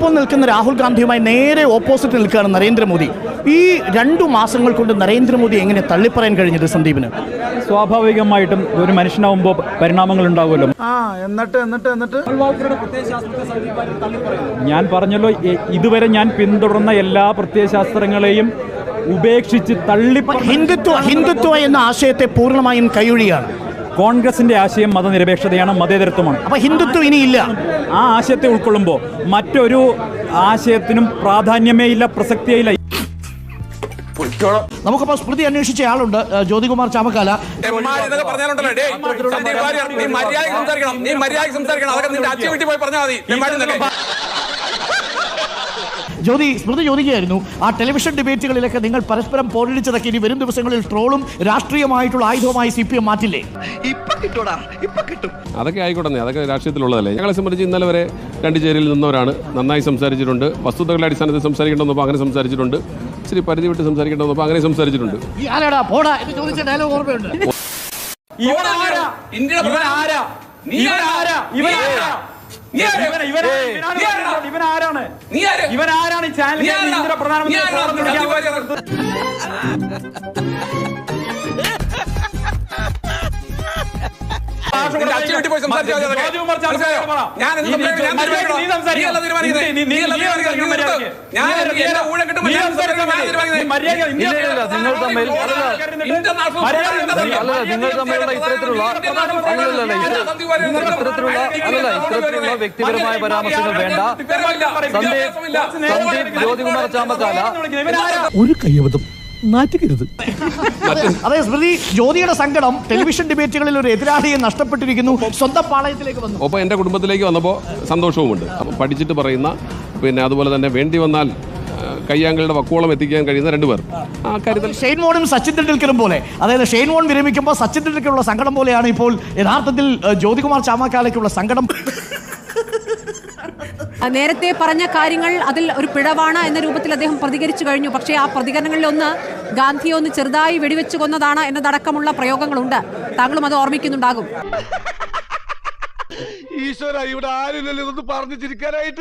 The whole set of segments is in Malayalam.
ഒപ്പം നിൽക്കുന്ന രാഹുൽ ഗാന്ധിയുമായി നേരെ ഓപ്പോസിറ്റ് നിൽക്കുകയാണ് നരേന്ദ്രമോദി. ഈ രണ്ടു മാസങ്ങൾ കൊണ്ട് നരേന്ദ്രമോദി എങ്ങനെ തള്ളിപ്പറയാൻ കഴിഞ്ഞത് സന്ദീപിന്? സ്വാഭാവികമായിട്ടും ഒരു മനുഷ്യനാവുമ്പോൾ പരിണാമങ്ങൾ ഉണ്ടാവുമല്ലോ. ആ എന്നിട്ട് എന്നിട്ട് എന്നിട്ട്? ഞാൻ പറഞ്ഞല്ലോ ഇതുവരെ ഞാൻ പിന്തുടർന്ന എല്ലാ പ്രത്യയശാസ്ത്രങ്ങളെയും ഉപേക്ഷിച്ച് തള്ളി ഹിന്ദുത്വ ഹിന്ദുത്വ എന്ന ആശയത്തെ പൂർണമായും കൈയൊഴിയാണ്. കോൺഗ്രസിന്റെ ആശയം മതനിരപേക്ഷതയാണ് മതേതരത്വമാണ്. അപ്പൊ ഹിന്ദുത്വം ഇനിയില്ല. ആ ആശയത്തെ ഉൾക്കൊള്ളുമ്പോൾ മറ്റൊരു ആശയത്തിനും പ്രാധാന്യമേ ഇല്ല പ്രസക്തിയേ ഇല്ല. നമുക്കപ്പോ സ്മൃതി അന്വേഷിച്ച ആളുണ്ട് ജ്യോതികുമാർ ചാമക്കാല. മര്യാദയ്ക്ക് സംസാരിക്കണം. നീ മര്യാദ സംസാരിക്കണം. അതൊക്കെ നിന്റെ അച്ഛൻ വീട്ടിൽ പോയി പറഞ്ഞാൽ മതി? ജ്യോതി സ്മൃതി ചോദിക്കുകയായിരുന്നു ആ ടെലിവിഷൻ ഡിബേറ്റുകളിലൊക്കെ നിങ്ങൾ പരസ്പരം പോരടിച്ചതൊക്കെ ഇനി വരും ദിവസങ്ങളിൽ ട്രോളും രാഷ്ട്രീയമായിട്ടുള്ള ആയുധവുമായി സി പി എം മാറ്റില്ലേ? അതൊക്കെ ആയിക്കോട്ടെ അതൊക്കെ രാഷ്ട്രീയത്തിലുള്ളതല്ലേ? ഞങ്ങളെ സംബന്ധിച്ച് ഇന്നലെ വരെ രണ്ട് ചേരിയിൽ നിന്നവരാണ്. നന്നായി സംസാരിച്ചിട്ടുണ്ട്. വസ്തുതകളുടെ അടിസ്ഥാനത്തിൽ സംസാരിക്കേണ്ടതെന്നോ അങ്ങനെ സംസാരിച്ചിട്ടുണ്ട്. ഇച്ചിരി പരിധി വിട്ട് സംസാരിക്കേണ്ടതെന്നോ അങ്ങനെ സംസാരിച്ചിട്ടുണ്ട്. ഇവരാരാ ഇവരാരാ പോടാ ഇവൻ ആരാണ് ആര്? ഇവൻ ആരാണ് ഈ ചാനലിൽ പ്രധാനമന്ത്രി പോയി നിങ്ങൾ തമ്മിലുള്ള ഇത്തരത്തിലുള്ള അല്ലല്ല ഇത്തരത്തിലുള്ള അല്ലല്ല ഇത്തരത്തിലുള്ള വ്യക്തിപരമായ പരാമർശങ്ങൾ വേണ്ട സന്ദീപ് സന്ദീപ് ജ്യോതികുമാർ ചാമ്പക്കാല ഒരു കയ്യബദ്ധം നാറ്റുകരുത് അതെ സ്മൃതി ജ്യോതിയുടെ സങ്കടം ടെലിവിഷൻ ഡിബേറ്റുകളിൽ ഒരു എതിരാളിയെ നഷ്ടപ്പെട്ടിരിക്കുന്നു. സ്വന്തം പാളയത്തിലേക്ക് വന്നു. ഒപ്പം എന്റെ കുടുംബത്തിലേക്ക് വന്നപ്പോൾ സന്തോഷവുമുണ്ട്. അപ്പം പഠിച്ചിട്ട് പറയുന്ന പിന്നെ അതുപോലെ തന്നെ വേണ്ടി വന്നാൽ കയ്യാങ്കളുടെ വക്കോളം എത്തിക്കാൻ കഴിയുന്ന രണ്ടുപേർ ആ കാര്യത്തിൽ ഷെയ്ൻ മോണും സച്ചിൻ തെണ്ടുൽക്കറും പോലെ. അതായത് ഷെയ്ൻ മോൺ വിരമിക്കുമ്പോൾ സച്ചിൻ തെണ്ടുൽക്കറുള്ള സങ്കടം പോലെയാണ് ഇപ്പോൾ യഥാർത്ഥത്തിൽ ജ്യോതികുമാർ ചാമാക്കാലയ്ക്കുള്ള സങ്കടം. നേരത്തെ പറഞ്ഞ കാര്യങ്ങൾ അതിൽ ഒരു പിഴവാണ് എന്ന രൂപത്തിൽ അദ്ദേഹം പ്രതികരിച്ചു കഴിഞ്ഞു. പക്ഷേ ആ പ്രതികരണങ്ങളിലൊന്ന് ഗാന്ധിയെ ഒന്ന് ചെറുതായി വെടിവെച്ചു കൊന്നതാണ് എന്നതടക്കമുള്ള പ്രയോഗങ്ങളുണ്ട്. താങ്കളും അത് ഓർമ്മിക്കുന്നുണ്ടാകും.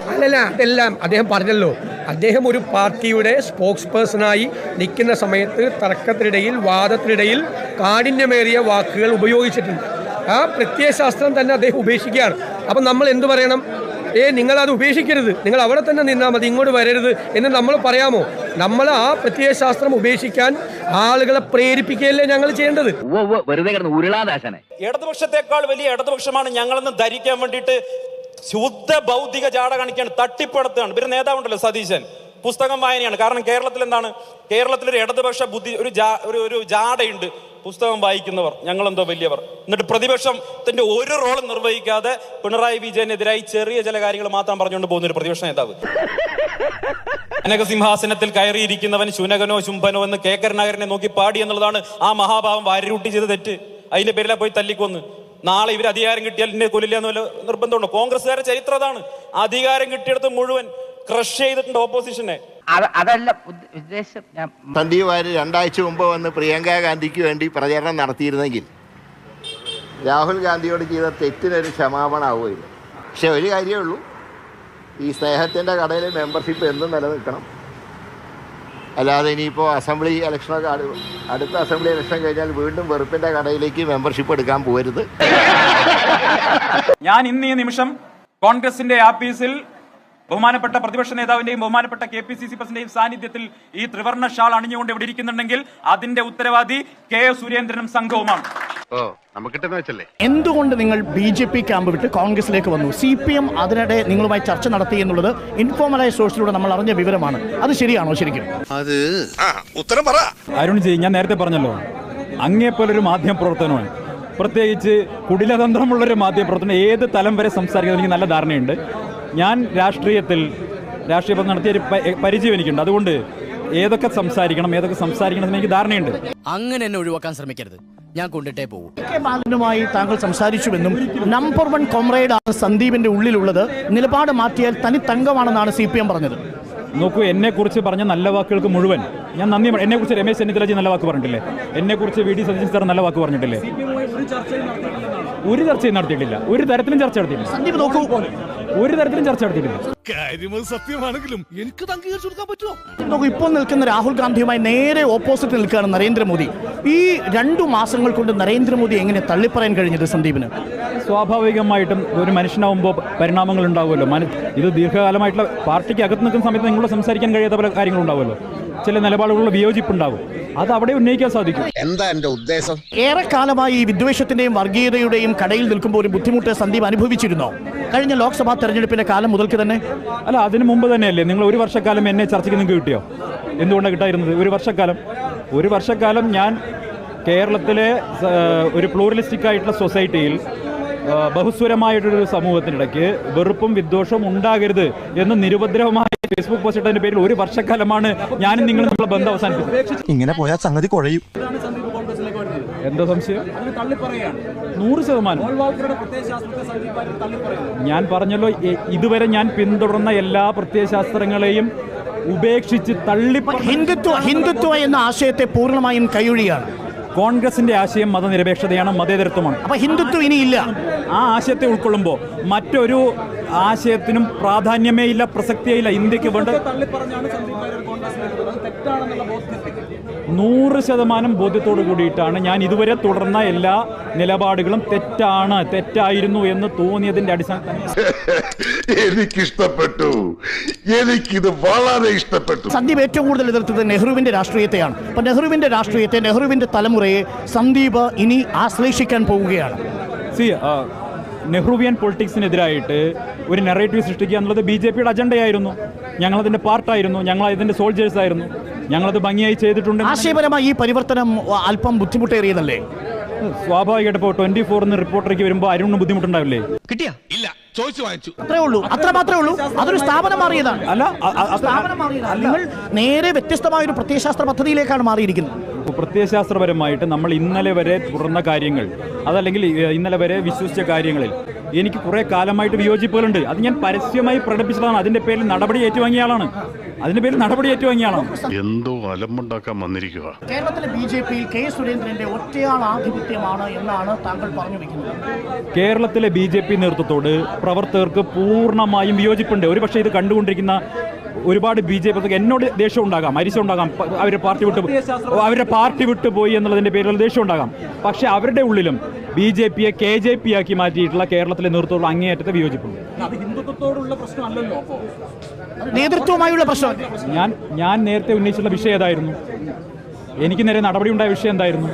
അല്ലല്ല അതെല്ലാം അദ്ദേഹം പറഞ്ഞല്ലോ. അദ്ദേഹം ഒരു പാർട്ടിയുടെ സ്പോക്സ് പേഴ്സണായി നിൽക്കുന്ന സമയത്ത് തർക്കത്തിനിടയിൽ വാദത്തിനിടയിൽ കാഠിന്യമേറിയ വാക്കുകൾ ഉപയോഗിച്ചിട്ടുണ്ട്. ആ പ്രത്യയശാസ്ത്രം തന്നെ അദ്ദേഹം ഉപേക്ഷിക്കുകയാണ്. അപ്പം നമ്മൾ എന്തു പറയണം? ഏ നിങ്ങളത് ഉപേക്ഷിക്കരുത്. നിങ്ങൾ അവിടെ തന്നെ നിന്നാൽ മതി ഇങ്ങോട്ട് വരരുത് എന്ന് നമ്മൾ പറയാമോ? നമ്മൾ ആ പ്രത്യയശാസ്ത്രം ഉപേക്ഷിക്കാൻ ആളുകളെ പ്രേരിപ്പിക്കുകയല്ലേ ഞങ്ങൾ ചെയ്യേണ്ടത്? ഇടതുപക്ഷത്തെക്കാൾ വലിയ ഇടതുപക്ഷമാണ് ഞങ്ങളെന്ന് ധരിക്കാൻ വേണ്ടിയിട്ട് ശുദ്ധ ഭൗതിക ജാട കാണിക്കാണ് തട്ടിപ്പടത്താണ് പിന്നെ നേതാവുണ്ടല്ലോ സതീശൻ. പുസ്തകം വായനയാണ്. കാരണം കേരളത്തിൽ എന്താണ് കേരളത്തിൽ ഒരു ഇടതുപക്ഷ ബുദ്ധി ഒരു ജാ ഒരു ഒരു ജാടയുണ്ട്. പുസ്തകം വായിക്കുന്നവർ ഞങ്ങളെന്തോ വലിയവർ. എന്നിട്ട് പ്രതിപക്ഷത്തിന്റെ ഒരു റോളും നിർവഹിക്കാതെ പിണറായി വിജയനെതിരായി ചെറിയ ചില കാര്യങ്ങൾ മാത്രം പറഞ്ഞുകൊണ്ട് പോകുന്ന ഒരു പ്രതിപക്ഷ നേതാവ്. അനകസിംഹാസനത്തിൽ കയറിയിരിക്കുന്നവൻ ശുനകനോ ശുംഭനോ എന്ന് കെ. കരുണാകരനെ നോക്കി പാടി എന്നുള്ളതാണ് ആ മഹാഭാവം വാരിരൂട്ടി ചെയ്ത തെറ്റ്. അതിന്റെ പേരിലാ പോയി തല്ലിക്കൊന്ന്. നാളെ ഇവർ അധികാരം കിട്ടിയാൽ എന്നെ കൊല്ലില്ല എന്ന് നിർബന്ധമുണ്ടോ? കോൺഗ്രസ്സുകാരുടെ ചരിത്രം അതാണ്. അധികാരം കിട്ടിയെടുത്ത് മുഴുവൻ ക്രഷ് ചെയ്തിട്ടുണ്ട് ഓപ്പോസിഷനെ. അതല്ല ഉദ്ദ- ഉദ്ദേശം ഞാൻ സന്ദീപ് വാര്യർ രണ്ടാഴ്ച മുമ്പ് വന്ന് പ്രിയങ്ക ഗാന്ധിക്ക് വേണ്ടി പ്രചരണം നടത്തിയിരുന്നെങ്കിൽ രാഹുൽ ഗാന്ധിയോട് ചെയ്ത തെറ്റിനൊരു ക്ഷമാപണമാവുകയില്ല പക്ഷെ ഒരു കാര്യമേ ഉള്ളൂ. ഈ സ്നേഹത്തിന്റെ കടയിൽ മെമ്പർഷിപ്പ് എന്നും നിലനിൽക്കണം. അല്ലാതെ ഇനിയിപ്പോൾ അസംബ്ലി ഇലക്ഷനൊക്കെ അടുത്ത അസംബ്ലി ഇലക്ഷൻ കഴിഞ്ഞാൽ വീണ്ടും വെറുപ്പിന്റെ കടയിലേക്ക് മെമ്പർഷിപ്പ് എടുക്കാൻ പോകരുത് ഞാൻ ഇന്ന് ഈ നിമിഷം കോൺഗ്രസിന്റെ ആഫീസിൽ ബഹുമാനപ്പെട്ട പ്രതിപക്ഷ നേതാവിന്റെയും ബഹുമാനപ്പെട്ട കെ പി സി സി പ്രസിഡന്റിന്റെയും സാന്നിധ്യത്തിൽ ഈ ത്രിവർണ ഷാൾ അണിഞ്ഞുകൊണ്ട് ഇവിടെ ഇരിക്കുന്നുണ്ടെങ്കിൽ അതിന്റെ ഉത്തരവാദി കെ എസ് സുരേന്ദ്രനും സംഘവുമാണ്. എന്തുകൊണ്ട് നിങ്ങൾ ബി ജെ പി ക്യാമ്പ് വിട്ട് കോൺഗ്രസിലേക്ക് വന്നു? സി പി എം അതിനിടെ നിങ്ങളുമായി ചർച്ച നടത്തി എന്നുള്ളത് ഇൻഫോർമലായ സോഴ്സിലൂടെ നമ്മൾ അറിഞ്ഞ വിവരമാണ്. അത് ശരിയാണോ ശരിക്കും? ഉത്തരം പറ. അരുൺ ജി ഞാൻ നേരത്തെ പറഞ്ഞല്ലോ അങ്ങേപ്പോലൊരു മാധ്യമ പ്രവർത്തനമാണ് പ്രത്യേകിച്ച് കുടിലതന്ത്രമുള്ളൊരു മാധ്യമ പ്രവർത്തനം ഏത് തലം വരെ സംസാരിക്കുന്നത് എനിക്ക് നല്ല ധാരണയുണ്ട്. ഞാൻ രാഷ്ട്രീയത്തിൽ രാഷ്ട്രീയ പദം നടത്തിയ ഒരു പരിചയം എനിക്കുണ്ട്. അതുകൊണ്ട് ഏതൊക്കെ സംസാരിക്കണം ഏതൊക്കെ സംസാരിക്കണം എന്ന് എനിക്ക് ധാരണയുണ്ട്. അങ്ങനെ എന്നെ ഒഴിവാക്കാൻ ശ്രമിക്കരുത്. ഞാൻ കൊണ്ടിട്ടേ പോകും. കെ ബാലനുമായി താങ്കൾ സംസാരിച്ചുവെന്നും നമ്പർ വൺ കോമ്രേഡ് ആണ് സന്ദീപിന്റെ ഉള്ളിലുള്ളത് നിലപാട് മാറ്റിയാൽ തനി തങ്കമാണെന്നാണ് സി പി എം പറഞ്ഞത്. നോക്കൂ എന്നെ കുറിച്ച് പറഞ്ഞ നല്ല വാക്കുകൾക്ക് മുഴുവൻ ഞാൻ നന്ദി എന്നെ കുറിച്ച് രമേശ് ചെന്നിത്തലജി നല്ല വാക്ക് പറഞ്ഞിട്ടില്ലേ? എന്നെ കുറിച്ച് വി ഡി സതീശൻ സാർ നല്ല വാക്ക് പറഞ്ഞിട്ടില്ലേ? ഒരു ചർച്ചയും നടത്തിയിട്ടില്ല. ഒരു തരത്തിലും ചർച്ച നടത്തിയിട്ടില്ല. സന്ദീപ് നോക്കൂ. ഒരു തരത്തിലും ചർച്ച നടത്തിയിട്ടില്ല. കാര്യമത് സത്യമാണെങ്കിലും എനിക്ക് അംഗീകരിച്ചു കൊടുക്കാൻ പറ്റുമോ? നോക്കൂ ഇപ്പോൾ നിൽക്കുന്ന രാഹുൽ ഗാന്ധിയുമായി നേരെ ഓപ്പോസിറ്റ് നിൽക്കുകയാണ് നരേന്ദ്രമോദി. ഈ രണ്ടു മാസങ്ങൾ കൊണ്ട് നരേന്ദ്രമോദി എങ്ങനെ തള്ളിപ്പറയാൻ കഴിഞ്ഞത് സന്ദീപിന്? സ്വാഭാവികമായിട്ടും ഒരു മനുഷ്യനാവുമ്പോൾ പരിണാമങ്ങൾ ഉണ്ടാവുമല്ലോ. ഇത് ദീർഘകാലമായിട്ടുള്ള പാർട്ടിക്ക് അകത്ത് നിൽക്കുന്ന സമയത്ത് നിങ്ങളോട് സംസാരിക്കാൻ കഴിയാത്ത പല കാര്യങ്ങളുണ്ടാവുമല്ലോ. ചില നിലപാടുകളുള്ള വിയോജിപ്പുണ്ടാവും. അത് അവിടെ ഉന്നയിക്കാൻ സാധിക്കും. എന്താ എന്റെ ഉദ്ദേശം? ഏറെക്കാലമായി ഈ വിദ്വേഷത്തിന്റെയും വർഗീയതയുടെയും കടയിൽ നിൽക്കുമ്പോൾ ഒരു ബുദ്ധിമുട്ട് സന്ദീപ് അനുഭവിച്ചിരുന്നോ? കഴിഞ്ഞ ലോക്സഭാ തെരഞ്ഞെടുപ്പിന്റെ കാലം മുതൽക്ക് തന്നെ അല്ല അതിന് മുമ്പ് തന്നെയല്ലേ? നിങ്ങൾ ഒരു വർഷക്കാലം എന്നെ ചർച്ചയ്ക്ക് നിങ്ങൾക്ക് കിട്ടിയോ? എന്തുകൊണ്ടാണ് കിട്ടായിരുന്നത് ഒരു വർഷക്കാലം. ഒരു വർഷക്കാലം ഞാൻ കേരളത്തിലെ ഒരു പ്ലൂറലിസ്റ്റിക് ആയിട്ടുള്ള സൊസൈറ്റിയിൽ ബഹുസ്വരമായിട്ടൊരു സമൂഹത്തിനിടയ്ക്ക് വെറുപ്പും വിദ്വേഷവും ഉണ്ടാകരുത് എന്ന് നിരുപദ്രവമായ ഫേസ്ബുക്ക് പോസ്റ്റ് ഇട്ടതിന്റെ പേരിൽ ഒരു വർഷക്കാലമാണ് ഞാനും നിങ്ങളും നമ്മളെ ബന്ധം അവസാനിപ്പിച്ചത്. ഇങ്ങനെ പോയാൽ സംഗതി കുഴയും. എന്താ സംശയം? നൂറ് ശതമാനം. ഞാൻ പറഞ്ഞല്ലോ ഇതുവരെ ഞാൻ പിന്തുടർന്ന എല്ലാ പ്രത്യയശാസ്ത്രങ്ങളെയും ഉപേക്ഷിച്ച് തള്ളി ഹിന്ദുത്വ ഹിന്ദുത്വ എന്ന ആശയത്തെ പൂർണമായും കൈയൊഴിയാണ്. കോൺഗ്രസിന്റെ ആശയം മതനിരപേക്ഷതയാണ് മതേതരത്വമാണ്. അപ്പൊ ഹിന്ദുത്വം ഇനിയില്ല. ആ ആശയത്തെ ഉൾക്കൊള്ളുമ്പോൾ മറ്റൊരു ആശയത്തിനും പ്രാധാന്യമേ ഇല്ല പ്രസക്തിയേ ഇല്ല. ഇന്ത്യയ്ക്ക് വേണ്ട നൂറ് ശതമാനം ബോധ്യത്തോടു കൂടിയിട്ടാണ് ഞാൻ ഇതുവരെ തുടർന്ന എല്ലാ നിലപാടുകളും തെറ്റാണ് തെറ്റായിരുന്നു എന്ന് തോന്നിയതിന്റെ അടിസ്ഥാനത്തിൽ. എനിക്കിഷ്ടപ്പെട്ടു. എനിക്കിത് വളരെ ഇഷ്ടപ്പെട്ടു. സന്ദീപ് ഏറ്റവും കൂടുതൽ എതിർത്തത് നെഹ്റുവിന്റെ രാഷ്ട്രീയത്തെയാണ്. അപ്പൊ നെഹ്റുവിന്റെ രാഷ്ട്രീയത്തെ നെഹ്റുവിന്റെ തലമുറയെ സന്ദീപ് ഇനി ആശ്ലേഷിക്കാൻ പോവുകയാണ്. സി നെഹ്റുവിയൻ പൊളിറ്റിക്സിനെതിരായിട്ട് ഒരു നെറേറ്റീവ് സൃഷ്ടിക്കുക എന്നുള്ളത് ബി ജെ പിയുടെ അജണ്ടയായിരുന്നു ഞങ്ങളതിന്റെ പാർട്ടായിരുന്നു ഞങ്ങൾ അതിന്റെ സോൾജേഴ്സ് ആയിരുന്നു. ഞങ്ങളത് ഭംഗിയായി ചെയ്തിട്ടുണ്ട്. ആശയപരമായി ഈ പരിവർത്തനം അല്പം ബുദ്ധിമുട്ടേറിയതല്ലേ? സ്വാഭാവികമായിട്ട് ഇപ്പോൾ ട്വന്റി ഫോറിന്ന് റിപ്പോർട്ടർക്ക് വരുമ്പോൾ അരുണിന് ബുദ്ധിമുട്ടുണ്ടാവില്ലേ? ഇല്ല ചോദിച്ചു വാങ്ങിച്ചു. അത്രേ ഉള്ളൂ. അത്ര മാത്രമേ ഉള്ളൂ. അതൊരു സ്ഥാപനം മാറിയതാണ്. അല്ല സ്ഥാപനം മാറിയതാണ് നിങ്ങൾ നേരെ വ്യത്യസ്തമായ ഒരു പ്രത്യയശാസ്ത്ര പദ്ധതിയിലേക്കാണ് മാറിയിരിക്കുന്നത്. പ്രത്യയശാസ്ത്രപരമായിട്ട് നമ്മൾ ഇന്നലെ വരെ തുടർന്ന കാര്യങ്ങൾ അതല്ലെങ്കിൽ ഇന്നലെ വരെ വിശ്വസിച്ച കാര്യങ്ങളിൽ എനിക്ക് കുറേ കാലമായിട്ട് വിയോജിപ്പുകളുണ്ട്. അത് ഞാൻ പരസ്യമായി പ്രകടിപ്പിച്ചതാണ്. അതിന്റെ പേരിൽ നടപടി ഏറ്റുവാങ്ങിയ ആളാണ്. അതിന്റെ പേരിൽ നടപടി ഏറ്റുവാങ്ങിയാണ് എന്തോ അലമ്പുണ്ടാക്കാൻ വന്നിരിക്കുക കേരളത്തിലെ ബി ജെ പിയിൽ കെ സുരേന്ദ്രന്റെ ഒറ്റയാൾ ആധിപത്യമാണ് എന്നാണ് താങ്കൾ പറഞ്ഞു വെക്കുന്നത്. കേരളത്തിലെ ബി ജെ പി നേതൃത്വത്തോട് പ്രവർത്തകർക്ക് പൂർണമായും വിയോജിപ്പുണ്ട്. ഒരുപക്ഷെ ഇത് കണ്ടുകൊണ്ടിരിക്കുന്ന ഒരുപാട് ബി ജെ പി എന്നോട് ദേഷ്യം ഉണ്ടാകാം അരിശം ഉണ്ടാകാം അവരെ അവരുടെ പാർട്ടി വിട്ടു അവരുടെ പാർട്ടി വിട്ടു പോയി എന്നുള്ളതിന്റെ പേരിൽ ദേഷ്യം ഉണ്ടാകാം. പക്ഷേ അവരുടെ ഉള്ളിലും ബി ജെ പിയെ കെ ജെ പി ആക്കി മാറ്റിയിട്ടുള്ള കേരളത്തിലെ നേതൃത്വമുള്ള അങ്ങേയറ്റത്തെ വിയോജിപ്പുണ്ട്. നേതൃത്വമായുള്ള പ്രശ്നം. ഞാൻ ഞാൻ നേരത്തെ ഉന്നയിച്ചുള്ള വിഷയം ഏതായിരുന്നു? എനിക്ക് നേരെ നടപടി ഉണ്ടായ വിഷയം എന്തായിരുന്നു?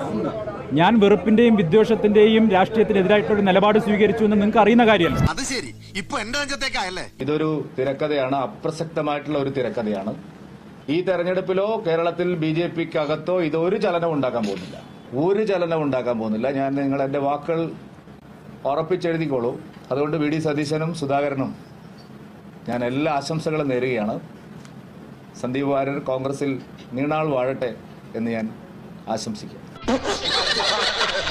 ഞാൻ വെറുപ്പിന്റെയും വിദ്വേഷത്തിന്റെയും രാഷ്ട്രീയത്തിനെതിരായിട്ടുള്ള നിലപാട് സ്വീകരിച്ചു എന്ന് നിങ്ങൾക്ക് അറിയുന്ന കാര്യമല്ല? അത് ശരി. ഇപ്പൊ എന്റെ അഞ്ചത്തേക്കായല്ലേ? ഇതൊരു തിരക്കഥയാണ് അപ്രസക്തമായിട്ടുള്ള ഒരു തിരക്കഥയാണ്. ഈ തെരഞ്ഞെടുപ്പിലോ കേരളത്തിൽ ബി ജെ പിക്ക് അകത്തോ ഇതൊരു ചലനം ഉണ്ടാക്കാൻ പോകുന്നില്ല. ഒരു ചലനം ഉണ്ടാക്കാൻ പോകുന്നില്ല. ഞാൻ നിങ്ങൾ എന്റെ വാക്കുകൾ ഉറപ്പിച്ചെഴുതിക്കോളൂ. അതുകൊണ്ട് വി ഡി സതീശനും സുധാകരനും ഞാൻ എല്ലാ ആശംസകളും നേരുകയാണ്. സന്ദീപ് വാര്യർ കോൺഗ്രസിൽ നീണാൾ വാഴട്ടെ എന്ന് ഞാൻ ആശംസിക്കും